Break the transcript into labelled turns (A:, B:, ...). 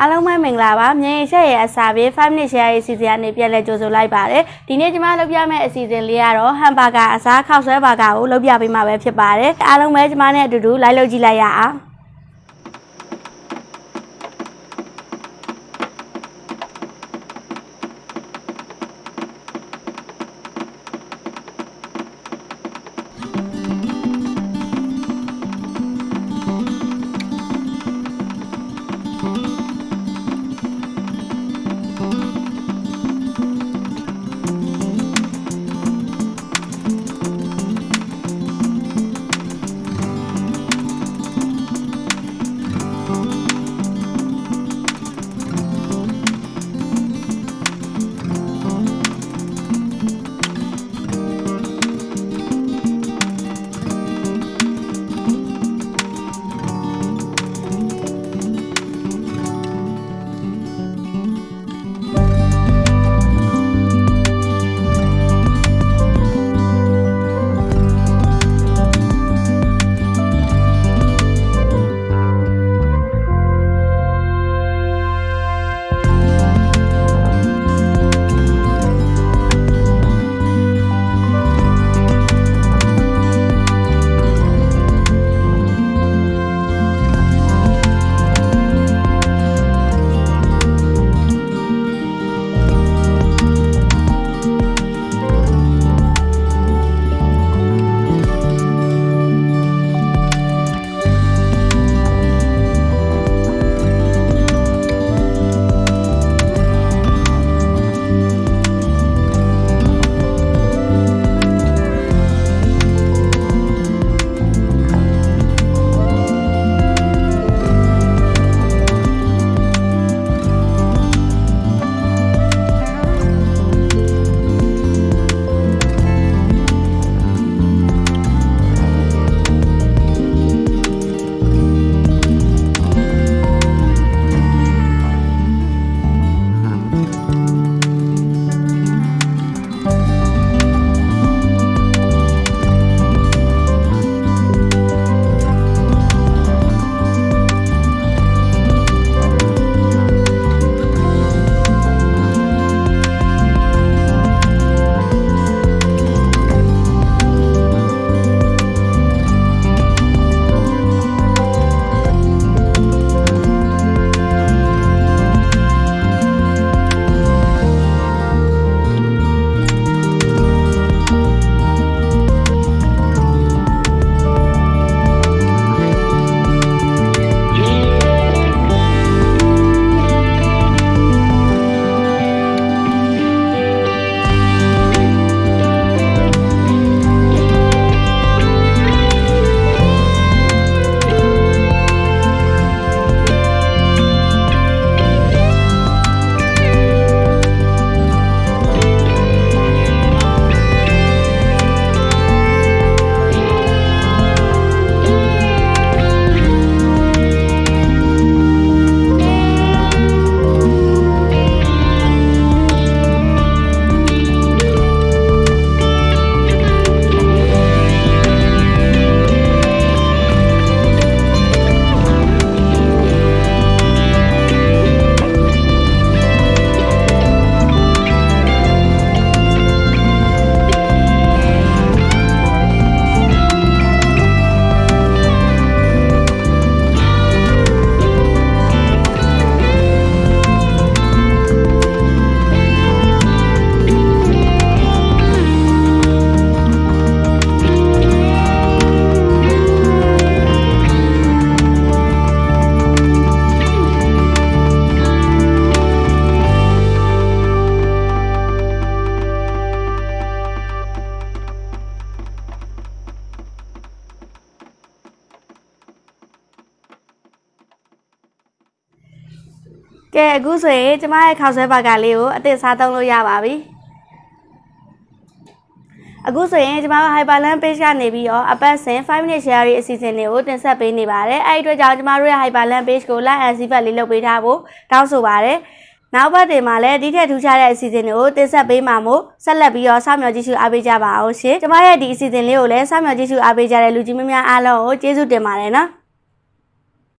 A: အားလုံးပဲမင်္ဂလာပါမြန်ရင်ချက်ရဲ့အစာပြေ5 minute share ရေးစီစဉ်ကနေပြန်လဲကြိုဆိုလိုက်ပါတယ်ဒီနေ့ကျွန်မလုပ်ပြမယ့်အစီအစဉ်လေးကတော့ဟမ်ဘာဂါအစားခောက်ဆွဲဘာဂါကိုလုပ်ပြပေးမှာပဲဖြစ်ပါတယ်အားလုံးပဲကျွန်မနဲ့အတူတူလိုက်လုပ်ကြည့်လိုက်ရအောင် ကဲအခုဆိုရင်ကျမရဲ့ခောက်ဆွဲဘာဂါလေးကိုအသစ်စားသုံးလို့ရပါပြီအခုဆိုရင်ကျမတို့ Hyperland page ကနေပြီးတော့အပတ်စဉ်5 minute share ရေးအစီအစဉ်တွေကိုတင်ဆက်ပေးနေပါတယ်အဲ့ဒီအတွက်ကြောင့်ကျမတို့ရဲ့ Hyperland page ကို like and subscribe လေးလုပ်ပေးထားဖို့တောင်းဆိုပါတယ်နောက်ပတ်တင်မှာလည်းဒီထက်ထူးခြားတဲ့အစီအစဉ်တွေကိုတင်ဆက်ပေးမှာမို့ဆက်လက်ပြီးတော့စောင့်မျှော်ကြည့်ရှုအားပေးကြပါအောင်ရှင်ကျမရဲ့ဒီအစီအစဉ်လေးကိုလည်းစောင့်မျှော်ကြည့်ရှုအားပေးကြတဲ့လူကြီးမများအားလုံးကိုကျေးဇူးတင်ပါတယ်နော်